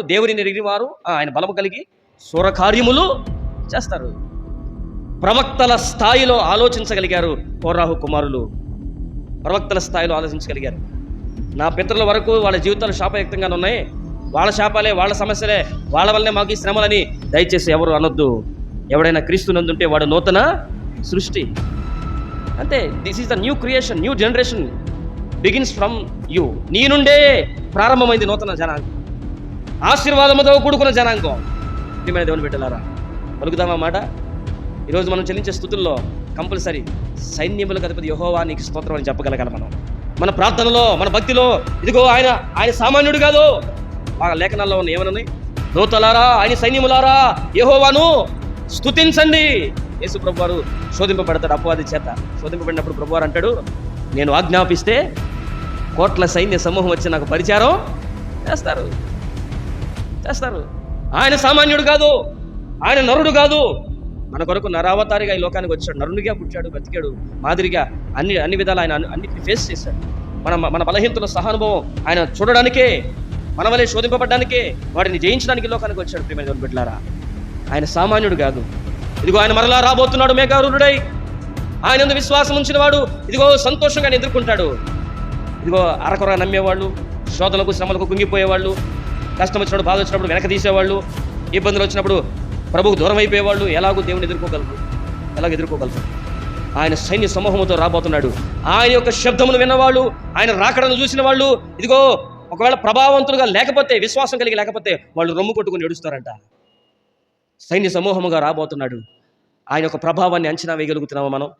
దేవుని ఎరిగిన వారు ఆయన బలము కలిగి సూరకార్యములు చేస్తారు. ప్రవక్తల స్థాయిలో ఆలోచించగలిగారు కోరాహు కుమారులు. ప్రవక్తల స్థాయిలో ఆలోచించగలిగారు. నా పితరుల వరకు వాళ్ళ జీవితాలు శాపయుక్తంగానే ఉన్నాయి. వాళ్ళ శాపాలే వాళ్ళ సమస్యలే వాళ్ళ వల్లనే మాకు ఈ శ్రమలని దయచేసి ఎవరు అనొద్దు. ఎవడైనా క్రీస్తు నందుంటే వాడు నూతన సృష్టి. అంతే this is the new creation new generation begins from you నీ నుండే ప్రారంభమైంది నూతన జనాంగం. ఆశీర్వాదముతో కూడుకున్న జనాంగం. ప్రియమైన దేవుని బిడ్డలారా పలుకుదామా మాట? ఈరోజు మనం చెల్లించే స్థుతుల్లో కంపల్సరీ సైన్యములకు అధిపతి యహోవా నీకు స్తోత్రం అని చెప్పగలగాలి మనం. మన ప్రార్థనలో మన భక్తిలో ఇదిగో ఆయన ఆయన సామాన్యుడు కాదు. ఆ లేఖనాల్లో ఉన్న ఏమనని దూతలారా ఆయన సైన్యములారా యహోవాను స్తుతించండి. యేసు ప్రభు వారు శోధింపబడతాడు అపవాది చేత. శోధింపబడినప్పుడు ప్రభు వారు అంటాడు నేను ఆజ్ఞాపిస్తే కోట్ల సైన్య సమూహం వచ్చి నాకు పరిచారం చేస్తారు. చేస్తారు. ఆయన సామాన్యుడు కాదు ఆయన నరుడు కాదు. మన కొరకు నరావతారిగా ఈ లోకానికి వచ్చాడు. నరునిగా పుట్టాడు బతికాడు మాదిరిగా అన్ని అన్ని విధాలు ఆయన అన్ని- అన్నిటిని ఫేస్ చేశాడు. మన మన బలహీనతల సహానుభవం ఆయన చూడడానికే మన వలె శోధింపబడ్డానికే వాటిని జయించడానికి లోకానికి వచ్చాడు ప్రేమ బిడ్డలారా. ఆయన సామాన్యుడు కాదు. ఇదిగో ఆయన మరలా రాబోతున్నాడు మేఘారుడై ఆయన విశ్వాసం ఉంచిన వాడు ఇదిగో సంతోషంగా ఎదుర్కొంటాడు ఇదిగో అరకొర నమ్మేవాళ్ళు శోధనలకు శ్రమలకు కుంగిపోయేవాళ్ళు కష్టం వచ్చినప్పుడు బాధ వచ్చినప్పుడు వెనక తీసేవాళ్ళు ఇబ్బందులు వచ్చినప్పుడు ప్రభుకు దూరం అయిపోయేవాళ్ళు ఎలాగో దేవుని ఎదుర్కోగలరు? ఎలాగ ఎదుర్కోగలరు? ఆయన సైన్య సమూహంతో రాబోతున్నాడు. ఆయన యొక్క శబ్దమును విన్నవాళ్ళు ఆయన రాకడను చూసిన వాళ్ళు ఇదిగో ఒకవేళ ప్రభావవంతులుగా లేకపోతే విశ్వాసం కలిగి లేకపోతే వాళ్ళు రొమ్ము కొట్టుకుని ఏడుస్తారంట. సైన్య సమూహముగా రాబోతున్నాడు. ఆయన యొక్క ప్రభావాన్ని అంచనా వేయగలుగుతున్నాము మనం?